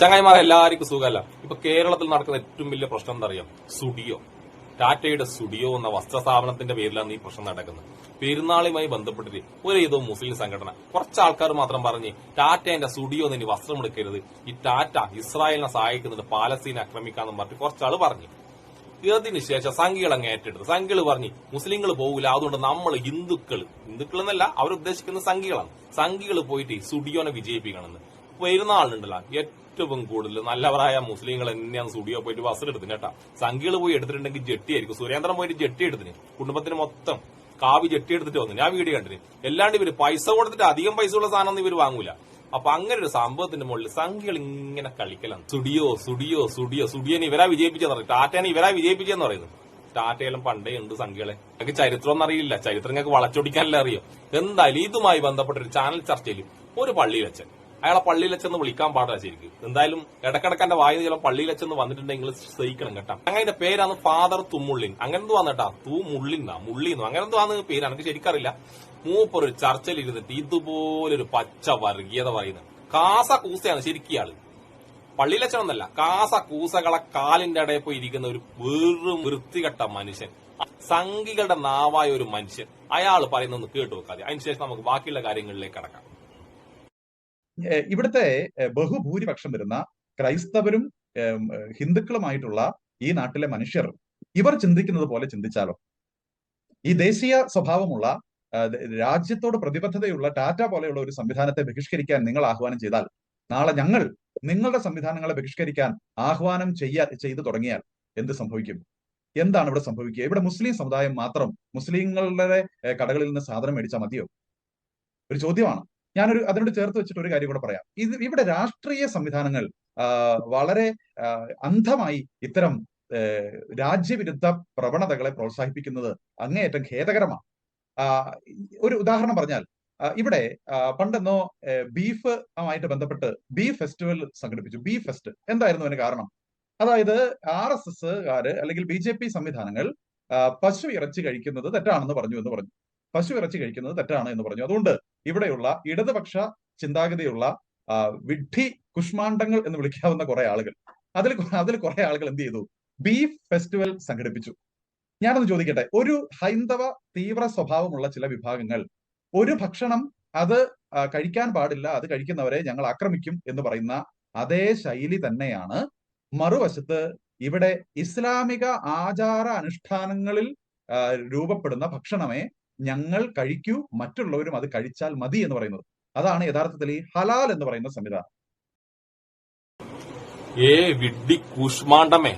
ചങ്ങായിമാർ എല്ലാവർക്കും സുഖമല്ല. ഇപ്പൊ കേരളത്തിൽ നടക്കുന്ന ഏറ്റവും വലിയ പ്രശ്നം എന്താ അറിയാം സുഡിയോ. ടാറ്റയുടെ സുഡിയോ എന്ന വസ്ത്ര സ്ഥാപനത്തിന്റെ പേരിലാണ് ഈ പ്രശ്നം നടക്കുന്നത്. പെരുന്നാളുമായി ബന്ധപ്പെട്ടിട്ട് ഒരു ഏതോ മുസ്ലിം സംഘടന കുറച്ച് ആൾക്കാർ മാത്രം പറഞ്ഞ് ടാറ്റേന്റെ സുഡിയോ ഇനി വസ്ത്രം എടുക്കരുത്. ഈ ടാറ്റ ഇസ്രായേലിനെ സഹായിക്കുന്നത് പാലസ്തീനെ ആക്രമിക്കാന്നും പറഞ്ഞിട്ട് കുറച്ചാൾ പറഞ്ഞു. ഇതിനു ശേഷം സംഘികൾ അങ്ങ് ഏറ്റെടുത്തു. സംഘികൾ പറഞ്ഞ് മുസ്ലിങ്ങൾ പോകില്ല അതുകൊണ്ട് നമ്മൾ ഹിന്ദുക്കൾ ഹിന്ദുക്കൾ എന്നല്ല അവരുദ്ദേശിക്കുന്ന സംഘികളാണ്. സംഘികൾ പോയിട്ട് സുഡിയോനെ വിജയിപ്പിക്കണമെന്ന്. പെരുന്നാളുണ്ടല്ലോ ഏറ്റവും കൂടുതൽ നല്ലവരായ മുസ്ലിങ്ങൾ തന്നെയാണ് സ്റ്റുഡിയോ പോയിട്ട് ബസ് എടുത്തിന് കേട്ടാ. സംഘികൾ പോയി എടുത്തിട്ടുണ്ടെങ്കിൽ ജെട്ടി ആയിരിക്കും. സുരേന്ദ്രൻ പോയിട്ട് ജെട്ടി എടുത്തിന്. കുടുംബത്തിന് മൊത്തം കാവി ജെട്ടി എടുത്തിട്ട് വന്നു ഞാൻ വീഡിയോ കണ്ടിന്. എല്ലാണ്ട് ഇവർ പൈസ കൊടുത്തിട്ട് അധികം പൈസ ഉള്ള സാധനം ഇവർ വാങ്ങൂല. അപ്പൊ അങ്ങനെ ഒരു സംഭവത്തിന്റെ മുകളിൽ സംഘികൾ ഇങ്ങനെ കളിക്കലാണ്. സുഡിയോ സുഡിയോ സുഡിയോ സുഡിയോനെ ഇവരാ വിജയിപ്പിച്ചെന്ന് പറയും. ടാറ്റേനെ ഇവരാ വിജയിപ്പിച്ചെന്ന് പറയുന്നത്. ടാറ്റയിലും പണ്ടേ ഉണ്ട് സംഖ്യകളെ എനിക്ക് ചരിത്രം ഒന്നും അറിയില്ല. ചരിത്രം ഞങ്ങൾക്ക് വളച്ചൊടിക്കാനല്ലേ അറിയോ. എന്തായാലും ഇതുമായി ബന്ധപ്പെട്ട ഒരു ചാനൽ ചർച്ചയിൽ ഒരു പള്ളി വെച്ചൻ അയാളെ പള്ളിയിൽ വെച്ചെന്ന് വിളിക്കാൻ പാടില്ല ശരിക്കും. എന്തായാലും ഇടക്കിടക്ക് എന്റെ വായു ചില പള്ളിയിൽ വെച്ചെന്ന് വന്നിട്ടുണ്ടെങ്കിൽ സഹിക്കണം കേട്ടോ. അങ്ങനെ പേരാണ് ഫാദർ തുമ്മുള്ളിൻ. അങ്ങനെ എന്തോ വന്നിട്ടാ തൂ മുള്ളിന്നാ? മുള്ളിന്നോ അങ്ങനെ എന്തോ ആണ് പേര് എനിക്ക് ശരിക്കറിയില്ല. മൂപ്പർ ഒരു ചർച്ചയിൽ ഇരുന്നിട്ട് ഇതുപോലൊരു പച്ച വർഗീയത പറയുന്നത്. കാസ കൂസയാണ് ശരിക്കിയാൾ പള്ളിയിലച്ചനൊന്നല്ല കാസ കൂസകളെ കാലിന്റെ ഇടയിൽ പോയി ഇരിക്കുന്ന ഒരു വെറും വൃത്തികെട്ട മനുഷ്യൻ. സംഘികളുടെ നാവായ ഒരു മനുഷ്യൻ. അയാൾ പറയുന്നൊന്ന് കേട്ടു വെക്കാതെ അതിനുശേഷം നമുക്ക് ബാക്കിയുള്ള കാര്യങ്ങളിലേക്ക് കടക്കാം. ഇവിടുത്തെ ബഹുഭൂരിപക്ഷം വരുന്ന ക്രൈസ്തവരും ഹിന്ദുക്കളുമായിട്ടുള്ള ഈ നാട്ടിലെ മനുഷ്യർ ഇവർ ചിന്തിക്കുന്നത് പോലെ ചിന്തിച്ചാലോ? ഈ ദേശീയ സ്വഭാവമുള്ള രാജ്യത്തോട് പ്രതിബദ്ധതയുള്ള ടാറ്റ പോലെയുള്ള ഒരു സംവിധാനത്തെ ബഹിഷ്കരിക്കാൻ നിങ്ങൾ ആഹ്വാനം ചെയ്താൽ നാളെ ഞങ്ങൾ നിങ്ങളുടെ സംവിധാനങ്ങളെ ബഹിഷ്കരിക്കാൻ ആഹ്വാനം ചെയ്യാ ചെയ്തു തുടങ്ങിയാൽ എന്ത് സംഭവിക്കും? എന്താണ് ഇവിടെ സംഭവിക്കുക? ഇവിടെ മുസ്ലിം സമുദായം മാത്രം മുസ്ലിങ്ങളുടെ കടകളിൽ നിന്ന് സാധനം മേടിച്ചാൽ മതിയോ? ഒരു ചോദ്യമാണ്. ഞാനൊരു അതിനോട് ചേർത്ത് വെച്ചിട്ട് ഒരു കാര്യം കൂടെ പറയാം. ഇത് ഇവിടെ രാഷ്ട്രീയ സംവിധാനങ്ങൾ വളരെ അന്ധമായി ഇത്തരം രാജ്യവിരുദ്ധ പ്രവണതകളെ പ്രോത്സാഹിപ്പിക്കുന്നത് അങ്ങേയറ്റം ഖേദകരമാണ്. ഒരു ഉദാഹരണം പറഞ്ഞാൽ ഇവിടെ പണ്ടെന്നോ ബീഫ് ആയിട്ട് ബന്ധപ്പെട്ട് ബീഫ് ഫെസ്റ്റിവൽ സംഘടിപ്പിച്ചു. ബീഫ് ഫെസ്റ്റ് എന്തായിരുന്നു അതിന് കാരണം? അതായത് ആർ എസ് എസ്കാര് അല്ലെങ്കിൽ ബി ജെ പി സംവിധാനങ്ങൾ പശു ഇറച്ചി കഴിക്കുന്നത് തെറ്റാണെന്ന് പറഞ്ഞു എന്ന് പറഞ്ഞു. പശു ഇറച്ചി കഴിക്കുന്നത് തെറ്റാണ് എന്ന് പറഞ്ഞു. അതുകൊണ്ട് ഇവിടെയുള്ള ഇടതുപക്ഷ ചിന്താഗതിയുള്ള വിഡ്ഢി കുഷ്മാണ്ഡങ്ങൾ എന്ന് വിളിക്കാവുന്ന കുറെ ആളുകൾ. അതിൽ അതിൽ കുറെ ആളുകൾ എന്ത് ചെയ്തു? ബീഫ് ഫെസ്റ്റിവൽ സംഘടിപ്പിച്ചു. ഞാനൊന്ന് ചോദിക്കട്ടെ ഒരു ഹൈന്ദവ തീവ്ര സ്വഭാവമുള്ള ചില വിഭാഗങ്ങൾ ഒരു ഭക്ഷണം അത് കഴിക്കാൻ പാടില്ല അത് കഴിക്കുന്നവരെ ഞങ്ങൾ ആക്രമിക്കും എന്ന് പറയുന്ന അതേ ശൈലി തന്നെയാണ് മറുവശത്ത് ഇവിടെ ഇസ്ലാമിക ആചാര അനുഷ്ഠാനങ്ങളിൽ രൂപപ്പെടുന്ന ഭക്ഷണമേ ഞങ്ങൾ കഴിക്കൂ മറ്റുള്ളവരും അത് കഴിച്ചാൽ മതി എന്ന് പറയുന്നത്. അതാണ് യഥാർത്ഥത്തിൽ ഈ ഹലാൽ എന്ന് പറയുന്ന സംവിധാനം. ഏ വിഡ്ഡി കുഷ്മാണ്ടമേ.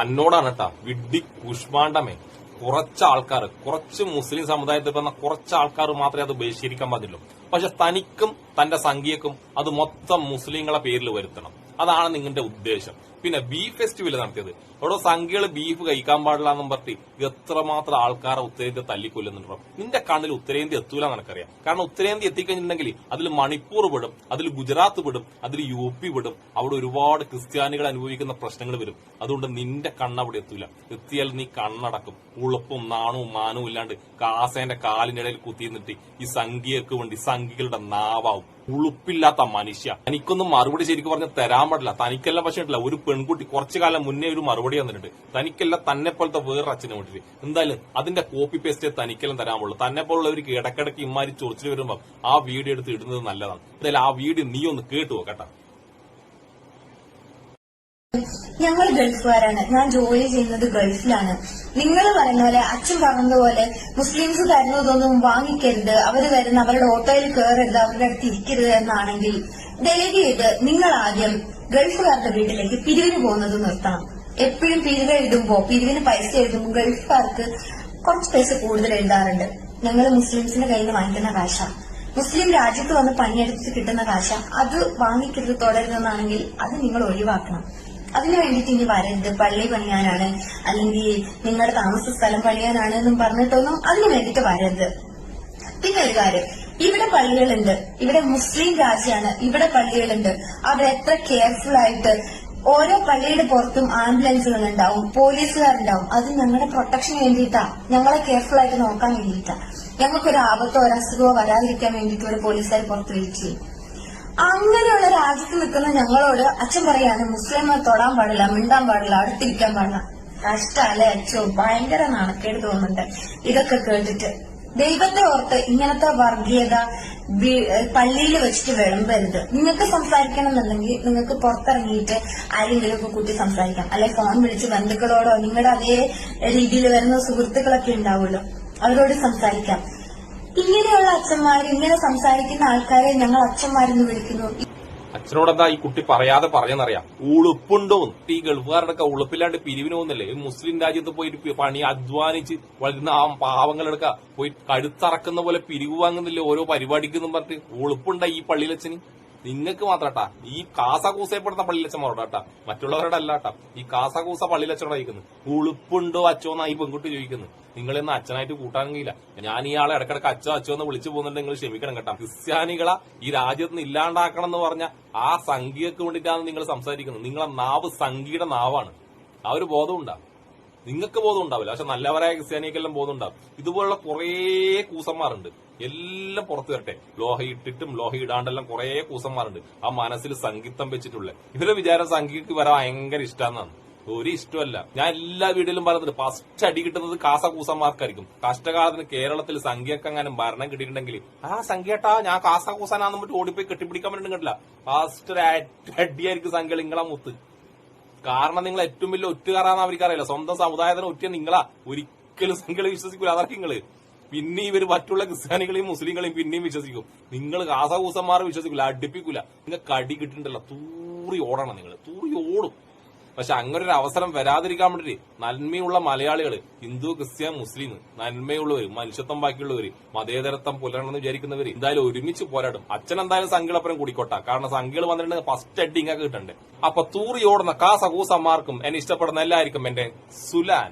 തന്നോടാണ് വിഡ്ഡി കൂഷ്മാണ്ടമേ. കുറച്ച് ആൾക്കാർ കുറച്ച് മുസ്ലിം സമുദായത്തിൽ പറഞ്ഞ കുറച്ച് ആൾക്കാർ മാത്രമേ അത് ബഹിഷ്കരിക്കാൻ പാടുള്ളൂ. പക്ഷെ തനിക്കും തന്റെ സംഖ്യക്കും അത് മൊത്തം മുസ്ലിങ്ങളെ പേരിൽ വരുത്തണം. അതാണ് നിങ്ങളുടെ ഉദ്ദേശം. പിന്നെ ബീഫ് ഫെസ്റ്റിവൽ നടത്തിയത്. അവിടെ സംഖ്യകൾ ബീഫ് കഴിക്കാൻ പാടില്ല എന്നും പറഞ്ഞിട്ട് എത്രമാത്രം ആൾക്കാരെ ഉത്തരേന്ത്യ തല്ലിക്കൊല്ലുന്നുണ്ടോ. നിന്റെ കണ്ണിൽ ഉത്തരേന്ത്യ എത്തൂല നിനക്കറിയാം. കാരണം ഉത്തരേന്ത്യ എത്തിക്കഴിഞ്ഞിട്ടുണ്ടെങ്കിൽ അതിൽ മണിപ്പൂർ വിടും അതിൽ ഗുജറാത്ത് വിടും അതിൽ യു പി വിടും അവിടെ ഒരുപാട് ക്രിസ്ത്യാനികൾ അനുഭവിക്കുന്ന പ്രശ്നങ്ങൾ വരും. അതുകൊണ്ട് നിന്റെ കണ്ണ് അവിടെ എത്തൂല. എത്തിയാൽ നീ കണ്ണടക്കും. ഉളുപ്പും നാണവും മാനവും ഇല്ലാണ്ട് കാസേന്റെ കാലിനിടയിൽ കുത്തിയിരുന്നിട്ട് ഈ സംഖ്യക്ക് വേണ്ടി സംഖ്യകളുടെ നാവാവും. ഉളുപ്പില്ലാത്ത മനുഷ്യ. തനിക്കൊന്നും മറുപടി ശരിക്കും പറഞ്ഞാൽ തരാൻ പാടില്ല. തനിക്കെല്ലാം പക്ഷേ ഒരു പെൺകുട്ടി കുറച്ചു കാലം മുന്നേ ഒരു മറുപടി തന്നിട്ടുണ്ട്. തനിക്കെല്ലാം തന്നെ പോലത്തെ വേറെ അച്ഛനെ വേണ്ടിയിട്ട് എന്തായാലും അതിന്റെ കോപ്പി പേസ്റ്റ് തനിക്കെല്ലാം തരാൻ പാടുള്ളൂ. തന്നെ പോലുള്ളവർക്ക് ഇടക്കിടക്ക് ഇമാരി ചൊറിച്ചിൽ വരുമ്പോൾ ആ വീഡിയോ എടുത്ത് ഇടുന്നത് നല്ലതാണ്. എന്തായാലും ആ വീഡിയോ നീ ഒന്ന് കേട്ടു കേട്ടാ. ഞങ്ങൾ ഗൾഫുകാരാണ്. ഞാൻ ജോലി ചെയ്യുന്നത് ഗൾഫിലാണ്. നിങ്ങൾ പറയുന്ന പോലെ അച്ഛൻ പറഞ്ഞതുപോലെ മുസ്ലിംസ് തരുന്നതൊന്നും വാങ്ങിക്കരുത്. അവർ വരുന്ന അവരുടെ ഓട്ടോയിൽ കയറരുത് അവരുടെ അടുത്ത് ഇരിക്കരുത് എന്നാണെങ്കിൽ ദയവ് ചെയ്ത് നിങ്ങൾ ആദ്യം ഗൾഫുകാരുടെ വീട്ടിലേക്ക് പിരിവിന് പോകുന്നത് നിർത്തണം. എപ്പോഴും പിരിവ് എഴുതുമ്പോ പിരിവിന് പൈസ എഴുതുമ്പോൾ ഗൾഫുകാർക്ക് കുറച്ച് പൈസ കൂടുതൽ എഴുതാറുണ്ട്. ഞങ്ങൾ മുസ്ലിംസിന്റെ കയ്യിൽ നിന്ന് വാങ്ങിക്കുന്ന കാശ. മുസ്ലിം രാജ്യത്ത് വന്ന് പണിയെടുത്ത് കിട്ടുന്ന കാശ. അത് വാങ്ങിക്കരുത് തുടരുന്നതാണെങ്കിൽ അത് നിങ്ങൾ ഒഴിവാക്കണം. അതിനു വേണ്ടിയിട്ട് ഇനി വരരുത്. പള്ളി പണിയാനാണ് അല്ലെങ്കിൽ നിങ്ങളുടെ താമസ സ്ഥലം പണിയാനാണ് എന്നും പറഞ്ഞിട്ടൊന്നും അതിനു വേണ്ടിയിട്ട് വരരുത്. പിന്നെ ഒരു കാര്യം ഇവിടെ പള്ളികളുണ്ട്. ഇവിടെ മുസ്ലിം രാജ്യമാണ് ഇവിടെ പള്ളികളുണ്ട്. എത്ര കെയർഫുൾ ആയിട്ട് ഓരോ പള്ളിയുടെ പുറത്തും ആംബുലൻസുകൾ ഉണ്ടാവും പോലീസുകാരുണ്ടാവും. അത് ഞങ്ങളുടെ പ്രൊട്ടക്ഷന് വേണ്ടിയിട്ടാ. ഞങ്ങളെ കെയർഫുൾ ആയിട്ട് നോക്കാൻ വേണ്ടിയിട്ടാ. ഞങ്ങൾക്കൊരു ആപത്തോ ഒരു അസുഖമോ വരാതിരിക്കാൻ വേണ്ടിയിട്ട് ഒരു പോലീസുകാർ പുറത്ത് വെയിറ്റ് ചെയ്യും അങ്ങനെയുള്ള രാജ്യത്ത് നിൽക്കുന്ന ഞങ്ങളോട് അച്ഛൻ പറയാണ് മുസ്ലിം തൊടാൻ പാടില്ല മിണ്ടാൻ പാടില്ല അടുത്തിരിക്കാൻ പാടില്ല. കഷ്ടല്ലേ അച്ഛോ ഭയങ്കര നാണക്കേട് തോന്നുന്നുണ്ട്. ഇതൊക്കെ കേട്ടിട്ട്. ദൈവത്തെ ഓർത്ത് ഇങ്ങനത്തെ വർഗീയത പള്ളിയിൽ വെച്ചിട്ട് വിളമ്പരുത്. നിങ്ങൾക്ക് സംസാരിക്കണം എന്നുണ്ടെങ്കിൽ നിങ്ങൾക്ക് പുറത്തിറങ്ങിയിട്ട് ആരെങ്കിലും ഒക്കെ കൂട്ടി സംസാരിക്കാം. അല്ലെ ഫോൺ വിളിച്ച് ബന്ധുക്കളോടോ നിങ്ങളുടെ അതേ രീതിയിൽ വരുന്ന സുഹൃത്തുക്കളൊക്കെ ഉണ്ടാവുമല്ലോ. അവരോട് സംസാരിക്കാം. ഇങ്ങനെയുള്ള അച്ഛന്മാർ ഇങ്ങനെ സംസാരിക്കുന്ന ആൾക്കാരെ ഞങ്ങൾ അച്ഛന്മാരെന്ന് വിളിക്കുന്നു. അച്ഛനോടെന്താ ഈ കുട്ടി പറയാതെ പറഞ്ഞെന്നറിയാം? ഉളുപ്പുണ്ടോ? ഈ ഗൾഫുകാരുടെ ഉളുപ്പില്ലാണ്ട് പിരിവിന് പോകുന്നില്ലേ? മുസ്ലിം രാജ്യത്ത് പോയിട്ട് പണി അധ്വാനിച്ച് വളരുന്ന ആ പാവങ്ങളെടുക്ക പോയി കഴുത്തറക്കുന്ന പോലെ പിരിവ് വാങ്ങുന്നില്ലേ? ഓരോ പരിപാടിക്കെന്നും പറഞ്ഞിട്ട് ഉളുപ്പുണ്ട ഈ പള്ളിയിലച്ഛന്? നിങ്ങൾക്ക് മാത്രട്ടാ. ഈ കാസകൂസയപ്പെടുന്ന പള്ളിയിലച്ഛന്മാരോടാ കേട്ടാ മറ്റുള്ളവരുടെ അല്ല കേട്ടാ ഈ കാസകൂസ പള്ളിയിലച്ഛനോട് ചോദിക്കുന്നത് ഉളുപ്പുണ്ടോ അച്ചോന്നാ ഈ പെൺകുട്ടി ചോദിക്കുന്നത് നിങ്ങളെന്ന് അച്ഛനായിട്ട് കൂട്ടാൻ കഴിയില്ല ഞാൻ ഇയാളെ ഇടക്കിടക്ക് അച്ഛോ അച്ഛോ എന്ന് വിളിച്ചു പോകുന്നുണ്ട്. നിങ്ങൾ ക്ഷമിക്കണം കേട്ടാ. ക്രിസ്ത്യാനികളെ ഈ രാജ്യത്ത് നിന്ന് ഇല്ലാണ്ടാക്കണം എന്ന് പറഞ്ഞ ആ സംഖ്യക്ക് വേണ്ടിയിട്ടാണ് നിങ്ങൾ സംസാരിക്കുന്നത്. നിങ്ങളെ നാവ് സംഖ്യയുടെ നാവാണ്. ആ ഒരു ബോധമുണ്ടാ നിങ്ങൾക്ക് ബോധം ഉണ്ടാവില്ല. പക്ഷെ നല്ലവരായ ക്രിസ്ത്യാനിക്കെല്ലാം ബോധം ഉണ്ടാവും. ഇതുപോലുള്ള കുറേ കൂസന്മാരുണ്ട്. എല്ലാം പുറത്തു വരട്ടെ. ലോഹ ഇട്ടിട്ടും ലോഹ ഇടാണ്ടെല്ലാം കുറേ കൂസന്മാരുണ്ട്. ആ മനസ്സിൽ സംഗീതം വെച്ചിട്ടുള്ള. ഇവരുടെ വിചാരം സംഗീതത്തിൽ വരാൻ ഭയങ്കര ഇഷ്ടമെന്നാണ് ഒരു ഇഷ്ടമല്ല. ഞാൻ എല്ലാ വീട്ടിലും പറയുന്നത് ഫസ്റ്റ് അടി കിട്ടുന്നത് കാസ കൂസന്മാർക്കായിരിക്കും. കഷ്ടകാലത്തിന് കേരളത്തിൽ സംഖ്യക്കെങ്ങാനും ഭരണം കിട്ടിയിട്ടുണ്ടെങ്കിൽ ആ സംഖ്യട്ടാ ഞാൻ കാസ കൂസാനാന്ന് പറഞ്ഞിട്ട് ഓടിപ്പോയി കെട്ടിപ്പിടിക്കാൻ വേണ്ടി കണ്ടില്ല. ഫസ്റ്റ് ഒരു അടിയായിരിക്കും സംഖ്യ നിങ്ങളെ മുത്ത്. കാരണം നിങ്ങൾ ഏറ്റവും വലിയ ഒറ്റുകാരാന്ന് അവർക്ക് അറിയില്ല സ്വന്തം സമുദായത്തിന് ഒറ്റ നിങ്ങളാ. ഒരിക്കലും സംഖ്യകളെ വിശ്വസിക്കൂല. അതൊക്കെ നിങ്ങൾ. പിന്നെ ഇവർ മറ്റുള്ള ക്രിസ്ത്യാനികളെയും മുസ്ലിങ്ങളെയും പിന്നെയും വിശ്വസിക്കും. നിങ്ങൾ കാസകൂസന്മാരെ വിശ്വസിക്കൂല. അടുപ്പിക്കൂല. നിങ്ങൾ കടി കിട്ടുന്നുണ്ടല്ലോ തൂറി ഓടണം നിങ്ങൾ തൂറി ഓടും. പക്ഷെ അങ്ങനെ ഒരു അവസരം വരാതിരിക്കാൻ വേണ്ടിട്ട് നന്മയുള്ള മലയാളികൾ ഹിന്ദു ക്രിസ്ത്യൻ മുസ്ലിം നന്മയുള്ളവര് മനുഷ്യത്വം ബാക്കിയുള്ളവര് മതേതരത്വം പുലരണമെന്ന് വിചാരിക്കുന്നവർ എന്തായാലും ഒരുമിച്ച് പോരാടും. അച്ഛൻ എന്തായാലും സംഘികളപ്പുറം കൂടിക്കോട്ടെ. കാരണം സംഘികൾ വന്നിട്ടുണ്ടെങ്കിൽ ഫസ്റ്റ് അടി കിട്ടണ്ടേ. അപ്പൊ തൂറി ഓടുന്ന കാസകൂസന്മാർക്കും എന്നെ ഇഷ്ടപ്പെടുന്ന എല്ലാവർക്കും എന്റെ സുലാൻ.